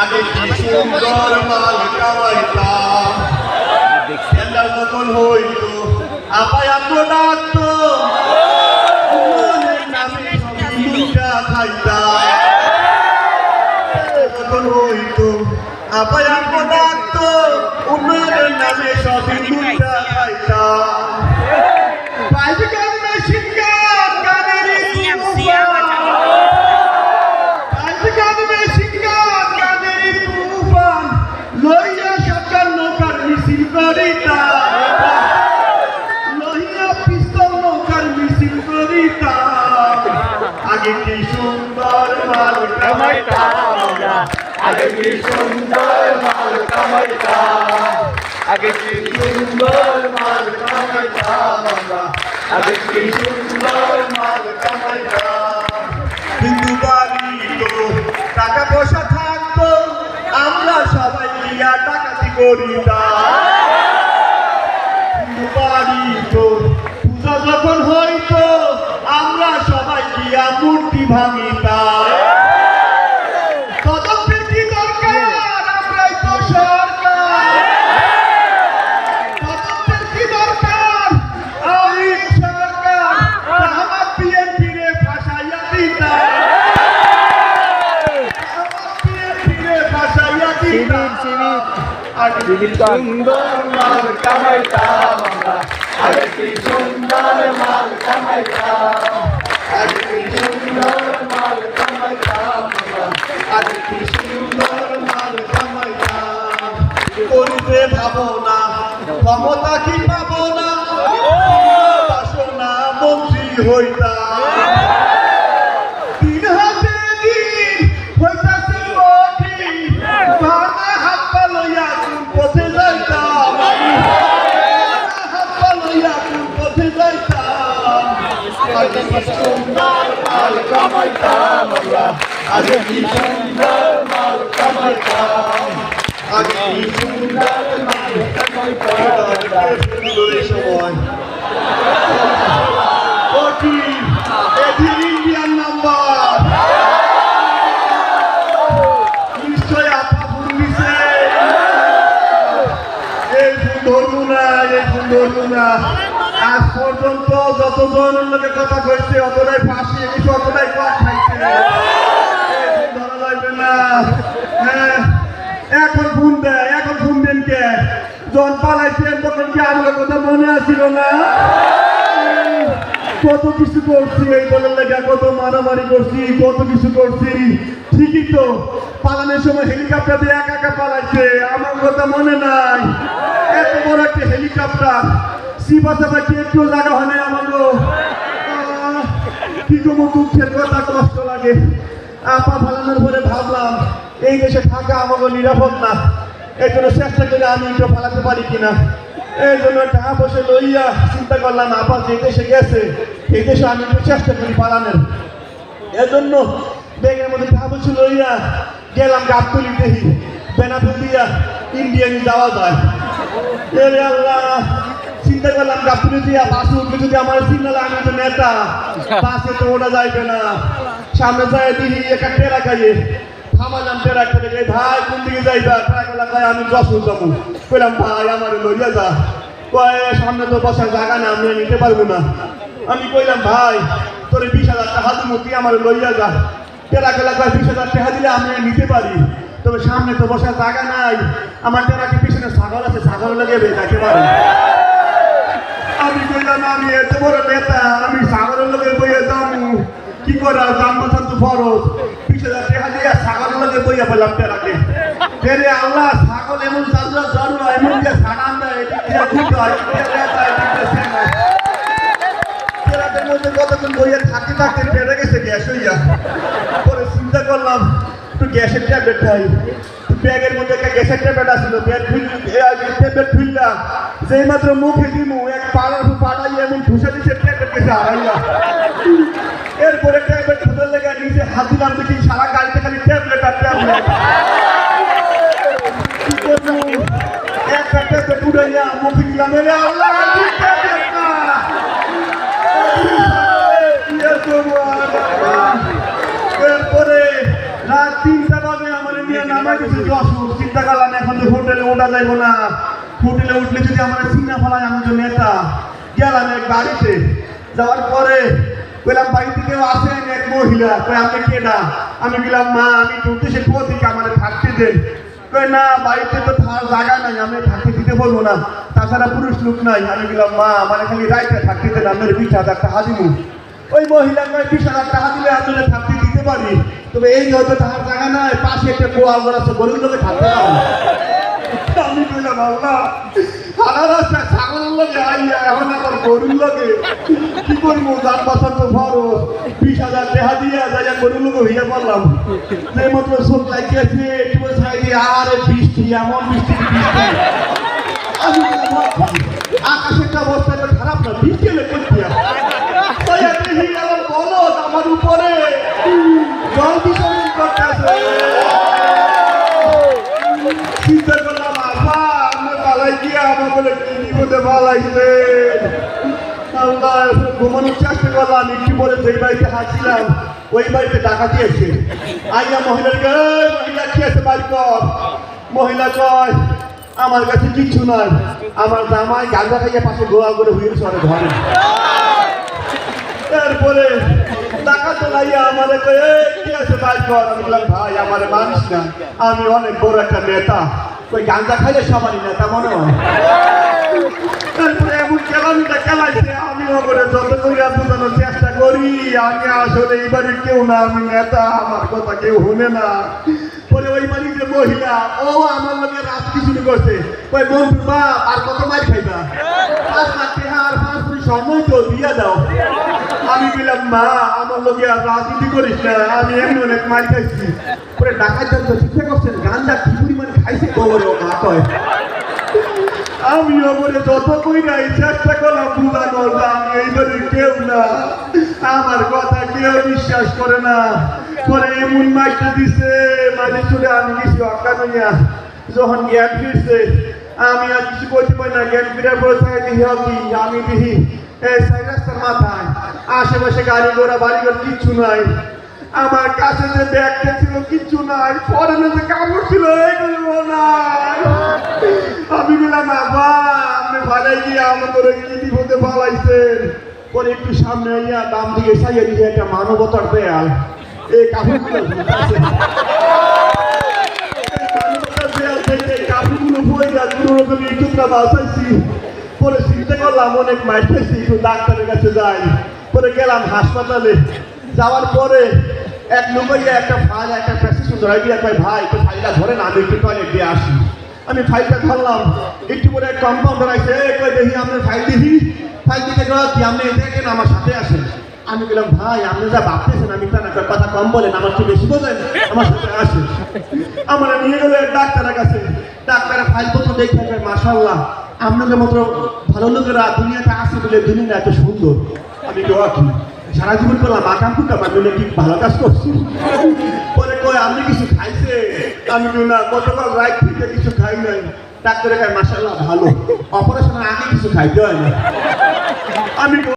আগে কি সুন্দর মাল কামাইতাম। খেলা যখন হইতো আপাই আমরা ডাকতো খাইতাম। হইতো আপাই আমরা ডাকতো উন্নয়নের নামে সবই খাইতাম। পাইবে মেশিন? করিতা লইয়া পিস্তল নৌকার মিছিল করিতা আগে কি সুন্দর মাল কামাইতাম। আগে কি সুন্দর মাল কামাইতাম আগে কি সুন্দর মাল কামাইতাম। আগে কি সুন্দর মাল কামাইতাম হিন্দু বাড়ি তো টাকা পয়সা থাকতো আমরা সবাই ডাকাতি করিতাম হিন্দু বাড়ি তো পূজা যখন হইতো আমরা সবাই গিয়া মূর্তি ভাঙিতাম কি সুন্দর মাল কামাইতাম আমরা আগে কি সুন্দর ভাবনা ক্ষমতা কি পাবো না? বাসনা মন্ত্রী হইতাম। আগে কি সুন্দর মাল কামাইতাম আমরা আগে কি সুন্দর মাল কামাইতাম আগে কি সুন্দর মাল কামাইতাম এই সময় পর্যন্ত যতজন লোকে কথা কইছে, অতটাই ফাঁসি গেছে অতটাই কম খাইছে। যাইবে না। হ্যাঁ। এখন ফোন দেয় এখন ফোন দেন কে? জন পালাইছেন তখন কি আমার কথা মনে আছিল না? কত কিছু করছি, এই দলের লেগে কত মারামারি করছি, কত কিছু করছি। ঠিকই তো, পালানোর সময় হেলিকপ্টার দিয়ে একা একা পালাইছে, আমার কথা মনে নাই। এত বড় একটা হেলিকপ্টার। সিপা চাপা কি একটু জায়গা হয় না আমারও দুঃখের কথা, কষ্ট লাগে। আপা ফালানোর পরে ভাবলাম, এই দেশে থাকা আমাকে নিরাপদ না। এই জন্য চেষ্টা করে আমি একটু ফালাতে পারি কিনা। এই জন্য টাকা পয়সা লইয়া চিন্তা করলাম, আপা যে দেশে গেছে, এই দেশে আমি একটু চেষ্টা করি পালানোর। এজন্য ব্যাগের মধ্যে টাকা পয়সা লইয়া গেলাম গাবতলি দেখি বেনাপুর দিয়া ইন্ডিয়ানি যাওয়া যায়। আল্লাহ চিন্তা করলাম গাবতলি দিয়া বাসে যদি আমার সিগনাল আমি তো নেতা, বাসে তো ওটা যাইবে না। সামনে যায় দেখি একটা টেরা খাইয়ে। ভাই, কোন আমি ভাই, আমার লইয়া যা। কয়, সামনে তো বসার জায়গা আমি নিতে পারব না। আমি কইলাম, ভাই, তোর বিশ হাজার টাকা লইয়া যা। এলাকায় বিশ হাজার টাকা দিলে আমি নিতে পারি। তবে সামনে তো বসার জায়গা নাই। আমার টেরাকে পিছনে ছাগল আছে, ছাগল লেগে পারি। আমি কইলাম, আমি এত বড় নেতা, আমি সাগরের লোকের বইয়ে যাব কি করা জানব তো ফরজ। পিছনে দেখা দিয়ে সাগরের লোকের বইয়া পেলাম টেরাকে তেরে আল্লাহ ছাগল এমন চান্দা জন্ম এমন যে সাগান এদিক দিয়ে ঘুরতে হয় গেছে গ্যাস চিন্তা করলাম, একটু গ্যাসের ট্যাবলেট খাই। ব্যাগের মধ্যে একটা গ্যাসের ট্যাবলেট আসছিল ট্যাবলেট খুললাম। যেই মাত্র মুখে দিমু, এক পাড়ার পাড়াই এমন ঠুসে দিছে, ট্যাবলেট গেছে হারাইয়া এরপরে ট্যাবলেট খুঁজে লেগে নিচে হাত দিলাম, দেখি সারা গাড়িতে খালি ট্যাবলেট আর ট্যাবলেট। একটা ট্যাবলেট উড়াইয়া মুখে দিলাম আল্লাহ কি ট্যাবলেট না এরপরে রাত তিনটা বাজে আমার চিন্তা করলাম এখন হোটেলে না। হোটেলে উঠলে যদি আমার নেতা যাওয়ার পরে এক মহিলা। আমি গেলাম মা, আমি আমার থাকতে না, বাড়িতে তো নাই, আমি থাকতে দিতে বলব না। তাছাড়া পুরুষ লোক নাই। আমি গেলাম মা মানে খালি রাইতে থাকতে দেন, আপনার বিশ হাজার টাকা দিবো ওই মহিলা বিশ হাজার টাকা দিলে আপনারা থাকতে দিতে পারি। তবে এই হয়তো থাকার জায়গা নাই, পাশে একটা গোয়াল ঘর আছে, গরিব লোকে থাকতে আমি আল্লাহ সারা লগে কি করব? যার তো বিশ হাজার লগে হইয়া পারলাম বৃষ্টি, এমন আকাশের অবস্থা খারাপ না বৃষ্টি এলে করতে তাই আপনি আমার বলো আমার উপরে জল বিসর্জন করতেছে চিন্তা করলাম আল্লাহ আমি পালাই গিয়ে আমার কি বিপদে পালাইছে। আল্লাহ ঘুমানোর চেষ্টা পরে ওই বাড়িতে টাকা দিয়েছে। আইয়া মহিলাকে "এই, মহিলা আছে বাড়ি কর। মহিলা কয় আমার কাছে কিচ্ছু নাই। আমার জামাই গাঁজা খাইয়া পাশে গোয়া করে হুইল সরে ঘরে। তারপরে আমি না। আমি অনেক বড় একটা নেতা। ওই গাঞ্জা খাইলে সবারই নেতা মনে হয়? তারপরে এমন বাড়ির কেউ না আমার কথা কেউ শুনে না। পরে ওই বাড়ির যে মহিলা, ও আমার লোকের রাজনীতি শুরু করছে। ওই বন্ধু বা আর কত মার খাইবা? পাঁচ লাখ টাকা আর পাঁচ সময় তো দিয়ে দাও। বললাম মা, আমার লোকে রাজনীতি করিস না, আমি এমনি অনেক মার খাইছি। পরে ডাকাত করছেন পরিমাণ খাইছে খবরে ও মা কয়, আমি ওপরে যত কই নাই চেষ্টা করলাম এই বাড়ির কেউ না। আমার কথা কেউ বিশ্বাস করে না। পরে এমন মাইকটা দিছে, মাঝে চলে আমি কিছু অজ্ঞান হইয়া যখন জ্ঞান ফিরছে, আমি আর কিছু করতে পারি না, জ্ঞান ফিরার পরে আমি দিহি। এই সাই রাস্তার মাথায় আশেপাশে গাড়ি ঘোড়া, বাড়ি ঘর কিচ্ছু নাই। আমার কাছে যে ব্যাগটা ছিল, কিচ্ছু নাই। পরনে যে কাপড় ছিল, এগুলো নাই। আমি বললাম বাবা আপনি ভালাই গিয়ে আমার করে কি বিপদে পালাইছেন। পরে একটু সামনে আইয়া দাম দিকে সাইয়া দিয়ে একটা মানবতার দেয়াল। এই কাপড়গুলো বাঁচাইছি পরে চিন্তা করলাম, অনেক মাইট একটু ডাক্তারের কাছে যাই। পরে গেলাম হাসপাতালে। যাওয়ার পরে এক লুকাইয়া একটা ফাইল একটা প্রেসক্রিপশন ধরে দিয়ে কয় ভাই একটু ফাইলটা ধরেন আমি একটু টয়লেট দিয়ে আসি। আমি ফাইলটা ধরলাম একটু পরে কম্পাউন্ডার আছে "এই, কই দেখি আপনার ফাইল দেখি ফাইল দিতে কি আপনি দেখেন আমার সাথে আসেন। আমি বললাম ভাই আপনি যা ভাবতেছেন আমি তা না কথা কম বলেন আমার একটু বেশি বলেন আমার সাথে আসেন। আমার নিয়ে গেলে ডাক্তারের কাছে। ডাক্তারের ফাইল পত্র দেখে মাসাল্লাহ আপনাদের মতো ভালো লোকেরা দুনিয়াতে আসে বলে দুনিয়া এত সুন্দর। আমি কি, সারা জীবন করলাম ফুটাম আমি বলে কি ভালো কাজ করছি পরে কয় আপনি কিছু খাইছে আমি না, গতকাল রাইট থেকে কিছু খাই নাই। ডাক্তারে খাই মাসাল্লাহ ভালো। অপারেশনের আগে কিছু খাইতে হয় না। আমি